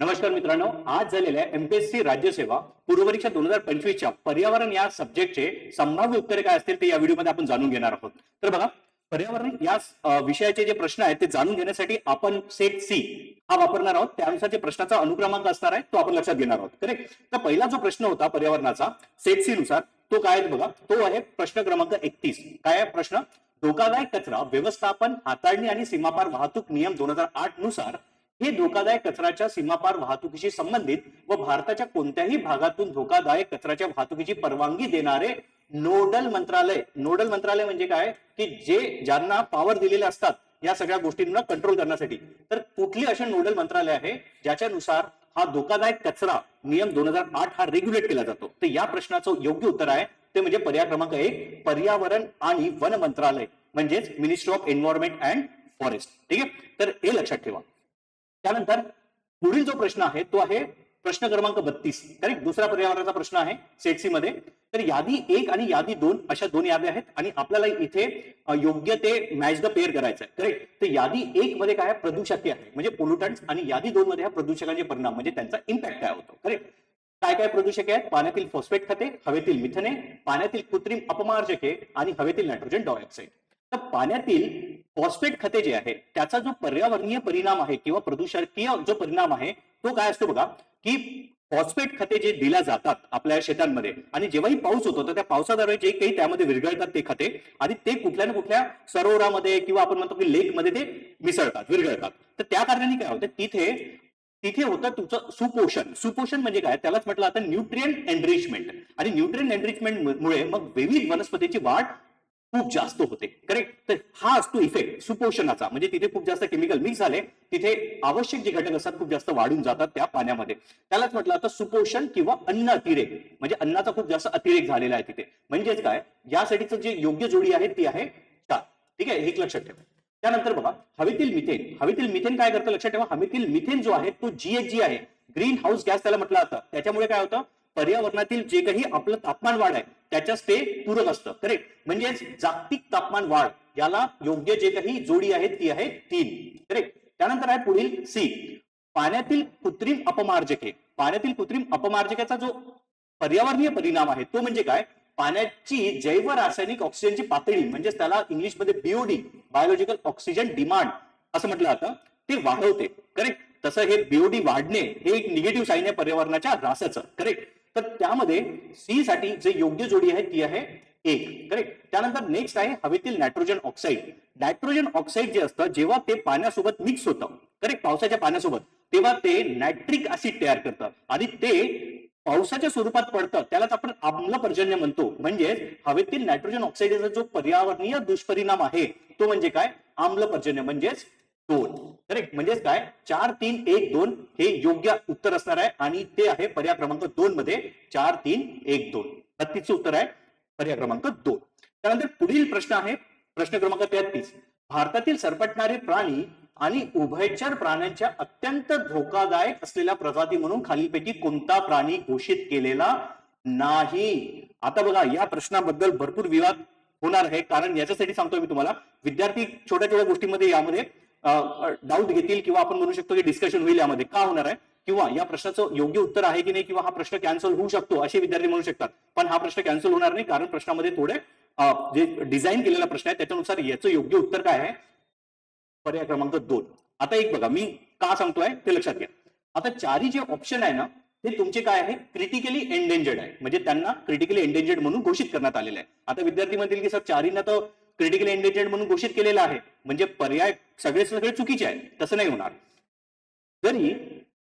नमस्कार मित्रांनो आज झालेल्या एमपीएससी राज्यसेवा पूर्वपरीक्षा दोन हजार पंचवीसच्या पर्यावरण या सब्जेक्टचे संभाव्य उत्तरे काय असतील ते या व्हिडिओमध्ये आपण जाणून घेणार आहोत. तर बघा पर्यावरण या विषयाचे जे प्रश्न आहेत ते जाणून घेण्यासाठी आपण सेट सी हा वापरणार आहोत. त्यानुसार जे प्रश्नाचा अनुक्रमांक असणार आहे तो आपण लक्षात घेणार आहोत. करेक्ट तर पहिला जो प्रश्न होता पर्यावरणाचा सेट सी नुसार तो काय आहे बघा? तो आहे प्रश्न क्रमांक एकतीस. काय आहे प्रश्न? धोकादायक कचरा व्यवस्थापन हाताळणी आणि सीमापार वाहतूक नियम दोन हजार आठनुसार हे धोकादायक कचऱ्याच्या सीमापार वाहतुकीशी संबंधित व भारताच्या कोणत्याही भागातून धोकादायक कचऱ्याच्या वाहतुकीची परवानगी देणारे नोडल मंत्रालय. नोडल मंत्रालय म्हणजे काय? की जे ज्यांना पॉवर दिलेले असतात या सगळ्या गोष्टींना कंट्रोल करण्यासाठी. तर कुठली असे नोडल मंत्रालय आहे ज्याच्यानुसार हा धोकादायक कचरा नियम दोन हजार आठ हा रेग्युलेट केला जातो? तर या प्रश्नाचं योग्य उत्तर आहे ते म्हणजे पर्याय क्रमांक एक पर्यावरण आणि वन मंत्रालय. म्हणजेच ministry of environment and forest ठीक आहे? तर हे लक्षात ठेवा. त्यानंतर पुढील जो प्रश्न आहे तो आहे प्रश्न क्रमांक बत्तीस. करेक्ट दुसरा पर्यावरणाचा प्रश्न आहे सेटसी मध्ये. तर यादी एक आणि यादी दोन अशा दोन याद्या आहेत आणि आपल्याला इथे योग्य ते मॅच द पेअर करायचं आहे करेक्ट तर यादी एक मध्ये काय आहे? प्रदूषके आहे. म्हणजे पोल्युटंट आणि यादी दोन मध्ये प्रदूषकांचे परिणाम म्हणजे त्यांचा इम्पॅक्ट काय होतो? करेक्ट काय काय प्रदूषके आहेत? पाण्यातील फॉस्फेट खते हवेतील मिथने पाण्यातील कृत्रिम अपमार्जके आणि हवेतील नायट्रोजन डायऑक्साईड तर पाण्यातील फॉस्फेट खते जे आहे त्याचा जो पर्यावरणीय परिणाम आहे किंवा प्रदूषकीय जो परिणाम आहे तो काय असतो बघा की फॉस्फेट खते जे दिल्या जातात आपल्या शेतांमध्ये आणि जेव्हाही पाऊस होतो तर त्या पावसाद्वारे जे काही त्यामध्ये विरघळतात ते खते आणि ते कुठल्या ना कुठल्या सरोवरामध्ये किंवा आपण म्हणतो की लेकमध्ये ते मिसळतात विरघळतात. तर त्या कारणाने काय होतं तिथे तिथे होतं तुमचं सुपोषण. सुपोषण म्हणजे काय? त्यालाच म्हटलं आता न्यूट्रिएंट एनरिचमेंट आणि न्यूट्रिएंट एनरिचमेंट मुळे मग विविध वनस्पतीची वाढ खूप जास्त होते. करेक्ट तर हा असतो इफेक्ट सुपोषणाचा. म्हणजे तिथे खूप जास्त केमिकल मिक्स झाले. तिथे आवश्यक जे घटक असतात खूप जास्त वाढून जातात त्या पाण्यामध्ये. त्यालाच म्हटलं आता सुपोषण किंवा अन्न अतिरेक. म्हणजे अन्नाचा खूप जास्त अतिरेक झालेला आहे तिथे. म्हणजेच काय? यासाठीचं जे योग्य जोडी आहे ती आहे चार ठीक आहे? हे एक लक्षात ठेवा. त्यानंतर बघा हवेतील मिथेन हवेतील मिथेन काय करतं? लक्षात ठेवा. हवेतील मिथेन जो आहे तो जीएचजी आहे. ग्रीन हाऊस गॅस त्याला म्हटलं जातं. त्याच्यामुळे काय होतं? पर्यावरणातील जे काही आपलं तापमान वाढ आहे त्याच्याच ते पूरक असतं. करेक्ट म्हणजेच जागतिक तापमान वाढ याला योग्य जे काही जोडी आहे ती आहे तीन. करेक्ट त्यानंतर आहे पुढील सी पाण्यातील कृत्रिम अपमार्जके. पाण्यातील कृत्रिम अपमार्जकाचा जो पर्यावरणीय परिणाम आहे तो म्हणजे काय? पाण्याची जैव रासायनिक ऑक्सिजनची पातळी म्हणजेच त्याला इंग्लिशमध्ये बीओडी बायोलॉजिकल ऑक्सिजन डिमांड असं म्हटलं जातं. ते वाढवते. करेक्ट तसं हे बीओडी वाढणे हे एक निगेटिव्ह साईन आहे पर्यावरणाच्या ऱ्हासाचं करेक्ट तर त्यामध्ये सी साठी जे योग्य जोडी आहे ती आहे एक. करेक्ट त्यानंतर नेक्स्ट आहे हवेतील नायट्रोजन ऑक्साईड नायट्रोजन ऑक्साईड जे असतं जेव्हा ते पाण्यासोबत मिक्स होतं करेक्ट पावसाच्या पाण्यासोबत तेव्हा ते नायट्रिक ऍसिड तयार करतं. आणि ते पावसाच्या स्वरूपात पडतं त्यालाच आपण आम्ल पर्जन्य म्हणतो. म्हणजे हवेतील नायट्रोजन ऑक्साईडचा जो पर्यावरणीय दुष्परिणाम आहे तो म्हणजे काय? आम्ल पर्जन्य. म्हणजेच दोन. करेक्ट म्हणजेच काय? चार तीन एक दोन हे योग्य उत्तर असणार आहे आणि ते आहे पर्याय क्रमांक दोन मध्ये चार तीन एक दोन. बत्तीसचं उत्तर आहे पर्याय क्रमांक दोन. त्यानंतर पुढील प्रश्न आहे. प्रश्न क्रमांक तेहतीस. भारतातील सरपटणारे प्राणी आणि उभयचर प्राण्यांच्या अत्यंत धोकादायक असलेल्या प्रजाती म्हणून खालीलपैकी कोणता प्राणी घोषित केलेला नाही? आता बघा या प्रश्नाबद्दल भरपूर विवाद होणार आहे. कारण याच्यासाठी सांगतोय मी तुम्हाला. विद्यार्थी छोट्या छोट्या गोष्टीमध्ये यामध्ये डाऊट घेतील किंवा आपण म्हणू शकतो की डिस्कशन होईल यामध्ये. का होणार आहे? किंवा या प्रश्नाचं योग्य उत्तर आहे की नाही किंवा हा प्रश्न कॅन्सल होऊ शकतो असे विद्यार्थी म्हणू शकतात. पण हा प्रश्न कॅन्सल होणार नाही कारण प्रश्नामध्ये थोडे जे डिझाईन केलेला प्रश्न आहे त्याच्यानुसार याचं योग्य उत्तर काय आहे? पर्याय क्रमांक दोन. आता एक बघा मी का सांगतोय ते लक्षात घ्या. आता चारी जे ऑप्शन आहे ना ते तुमचे काय आहे? क्रिटिकली एंडेंजर्ड आहे. म्हणजे त्यांना क्रिटिकली एंडेंजर्ड म्हणून घोषित करण्यात आलेलं आहे. आता विद्यार्थी म्हणतील की सर चारींना तर क्रिटिकली एंडेंजर्ड म्हणून घोषित केलेलं आहे. म्हणजे पर्याय सगळे सगळे चुकीचे आहे तसं नाही होणार. जरी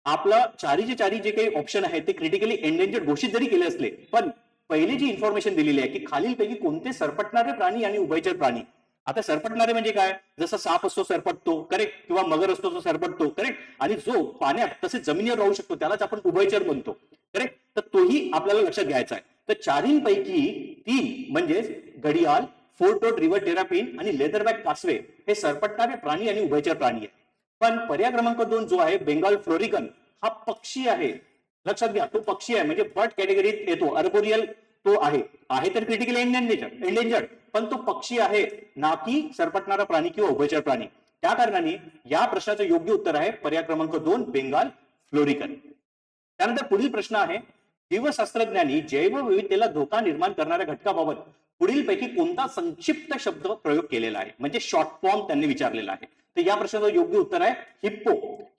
आपलं चारीचे चारी जे काही ऑप्शन आहे ते क्रिटिकली एंडेंजर्ड घोषित जरी केले असले पण पहिले जी इन्फॉर्मेशन दिलेली आहे की खालीलपैकी कोणते सरपटणारे प्राणी आणि उभयचर प्राणी. आता सरपटणारे म्हणजे काय? जसं साप असतो सरपटतो. करेक्ट किंवा मगर असतो तो सरपटतो. करेक्ट आणि जो पाण्यात तसेच जमिनीवर राहू शकतो त्यालाच आपण उभयचर म्हणतो. करेक्ट तर तोही आपल्याला लक्षात घ्यायचा आहे. तर चारींपैकी तीन म्हणजेच घडियाल फोर टोट रिव्हर टेरापिन आणि लेदरबॅक कासवे हे सरपटणारे प्राणी आणि उभयचर प्राणी आहेत. पण पर्याय क्रमांक दोन जो आहे बेंगाल फ्लोरिकन हा पक्षी आहे. लक्षात घ्या तो पक्षी आहे. म्हणजे बर्ड कॅटेगरीत येतो. अर्बोरियल तो आहे. आहे तर क्रिटिकल एंडेंजर्ड एंडेंजर्ड पण तो पक्षी आहे. ना की सरपटणारा प्राणी किंवा उभयचर प्राणी. त्या कारणाने या प्रश्नाचं योग्य उत्तर आहे पर्याय क्रमांक दोन बेंगाल फ्लोरिकन त्यानंतर पुढील प्रश्न आहे जीवशास्त्रज्ञांनी जैवविविधतेला धोका निर्माण करणाऱ्या घटकाबाबत पुढीलपैकी कोणता संक्षिप्त शब्द प्रयोग केलेला आहे? म्हणजे शॉर्ट फॉर्म त्यांनी विचारलेला आहे. तर या प्रश्नाचं योग्य उत्तर आहे हिप्पो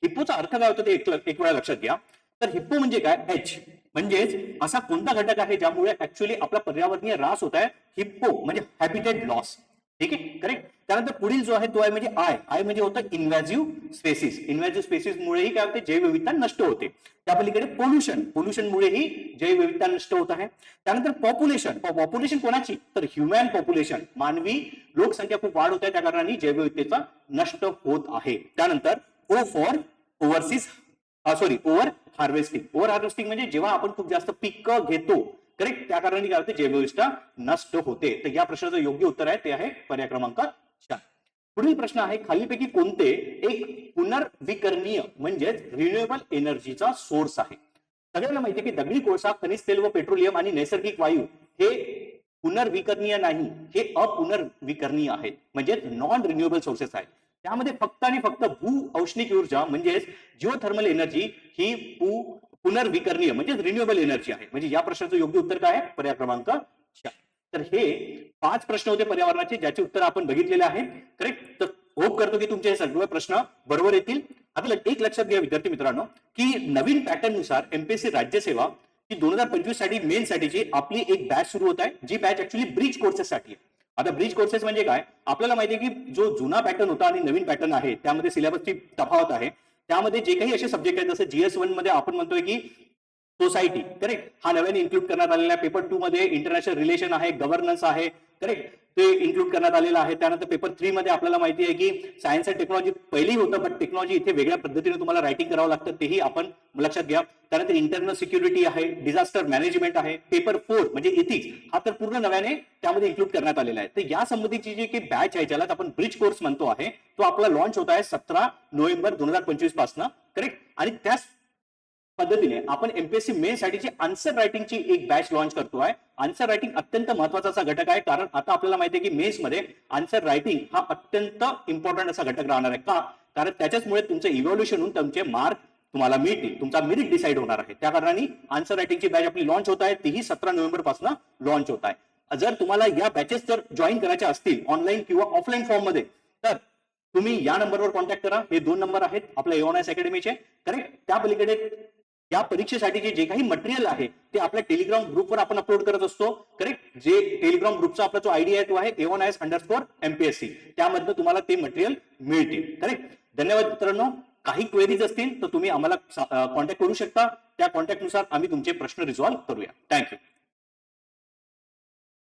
हिप्पोचा अर्थ काय होतो ते एक वेळा लक्षात घ्या. तर हिप्पो म्हणजे काय? एच म्हणजेच असा कोणता घटक आहे ज्यामुळे ऍक्च्युली आपला पर्यावरणीय ऱ्हास होत आहे? हिप्पो म्हणजे हॅबिटेट लॉस ठीक आहे? करेक्ट त्यानंतर पुढील जो आहे तो आहे म्हणजे आय आय म्हणजे होतं इन्व्हॅझिव्ह स्पेसिस इन्व्हॅझिव्ह स्पेसिस मुळेही काय होते? जैवविविधता नष्ट होते. त्या पलीकडे पोल्युशन पोल्युशनमुळेही जैवविविधता नष्ट होत आहे. त्यानंतर पॉप्युलेशन पॉप्युलेशन कोणाची? तर ह्युमॅन पॉप्युलेशन मानवी लोकसंख्या खूप वाढ होत आहे. त्या कारणाने जैवविविधतेचा नष्ट होत आहे. त्यानंतर ओ for overseas sorry over harvesting over harvesting म्हणजे जेव्हा आपण खूप जास्त पिकं घेतो करेक्ट त्या कारणाने काय होते? जैवविष्ठा नष्ट होते. तर या प्रश्नाचं योग्य उत्तर आहे ते आहे पर्याय क्रमांक चार. पुढील प्रश्न आहे खालीपैकी कोणते एक पुनर्विकरणीय म्हणजेच रिन्युएबल एनर्जीचा सोर्स आहे? सगळ्यांना माहिती आहे की दगडी कोळसा खनिज तेल व पेट्रोलियम आणि नैसर्गिक वायू हे पुनर्विकरणीय नाही हे अपुनर्विकरणीय आहेत. म्हणजे नॉन रिन्युएबल सोर्सेस आहेत. त्यामध्ये फक्त आणि फक्त भू औष्णिक ऊर्जा म्हणजेच जिओथर्मल एनर्जी ही पू पुनर्विकरणीय म्हणजेच रिन्युएबल एनर्जी आहे. म्हणजे या प्रश्नाचं योग्य उत्तर काय आहे? पर्याय क्रमांक चार. तर हे पाच प्रश्न होते पर्यावरणाचे ज्याचे उत्तर आपण बघितलेले आहेत. करेक्ट तर होप करतो की तुमचे हे सगळे प्रश्न बरोबर येतील. आता एक लक्षात घ्या विद्यार्थी मित्रांनो की नवीन पॅटर्ननुसार एमपीएससी राज्यसेवा ही दोन हजार पंचवीससाठी मेन साठीची आपली एक बॅच सुरू होत आहे. जी बॅच ऍक्च्युली ब्रिज कोर्सेससाठी आहे. आता ब्रिज कोर्सेस म्हणजे काय? आपल्याला माहिती आहे की जो जुना पॅटर्न होता आणि नवीन पॅटर्न आहे त्यामध्ये सिलेबसची तफावत आहे. त्यामध्ये जे काही असे सब्जेक्ट आहेत जसं जीएस वनमध्ये आपण म्हणतोय की सोसायटी करेक्ट हा नव्याने इन्क्लूड करण्यात आलेला आहे. पेपर टू मध्ये इंटरनॅशनल रिलेशन आहे गव्हर्नन्स आहे करेक्ट ते इन्क्लूड करण्यात आलेलं आहे. त्यानंतर पेपर थ्री मध्ये आपल्याला माहिती आहे की सायन्स अँड टेक्नॉलॉजी पहिली होतं पण टेक्नॉलॉजी इथे वेगळ्या पद्धतीने तुम्हाला रायटिंग करावं लागतं. तेही आपण लक्षात घ्या. त्यानंतर इंटरनल सिक्युरिटी आहे डिझास्टर मॅनेजमेंट आहे पेपर फोर म्हणजे इथिक्स हा तर पूर्ण नव्याने त्यामध्ये इन्क्लूड करण्यात आलेला आहे. तर या संबंधीची जी काही बॅच आहे ज्याला आपण ब्रिज कोर्स म्हणतो आहे तो आपला लॉन्च होत आहे सतरा नोव्हेंबर दोन हजार पंचवीसपासून. करेक्ट आणि त्याच पद्धतीने आपण एमपीएससी मेन साठीची आन्सर रायटिंगची एक बॅच लॉन्च करतोय आन्सर रायटिंग अत्यंत महत्त्वाचा असा घटक आहे कारण आता आपल्याला माहिती आहे की मेन्समध्ये आन्सर रायटिंग हा अत्यंत इम्पॉर्टंट असा घटक राहणार आहे. का? कारण त्याच्याचमुळे तुमचं इव्हॉल्युशन होऊन तुमचे मार्क तुम्हाला मिळतील. तुमचा मेरिट डिसाईड होणार आहे. त्या कारणाने आन्सर रायटिंगची बॅच आपली लॉन्च होत आहे. तीही सतरा नोव्हेंबरपासून लॉन्च होत आहे. जर तुम्हाला या बॅचेस जर जॉईन करायच्या असतील ऑनलाईन किंवा ऑफलाईन फॉर्ममध्ये तर तुम्ही या नंबरवर कॉन्टॅक्ट करा. हे दोन नंबर आहेत आपल्या एओनएस अकॅडमीचे करेक्ट त्या पलीकडे या परीक्षेसाठी जे काही मटेरियल आहे ते आपल्या टेलिग्राम ग्रुपवर आपण अपलोड करत असतो. करेक्ट जे टेलिग्राम ग्रुपचा आपला जो आयडी आहे तो आहे आय एस अंडरस्कोर एमपीएससी त्यामधनं तुम्हाला ते मटेरियल मिळतील. करेक्ट धन्यवाद मित्रांनो. काही क्वेरीज असतील तर तुम्ही आम्हाला कॉन्टॅक्ट करू शकता. त्या कॉन्टॅक्टनुसार आम्ही तुमचे प्रश्न रिझॉल्व्ह करूया. थँक्यू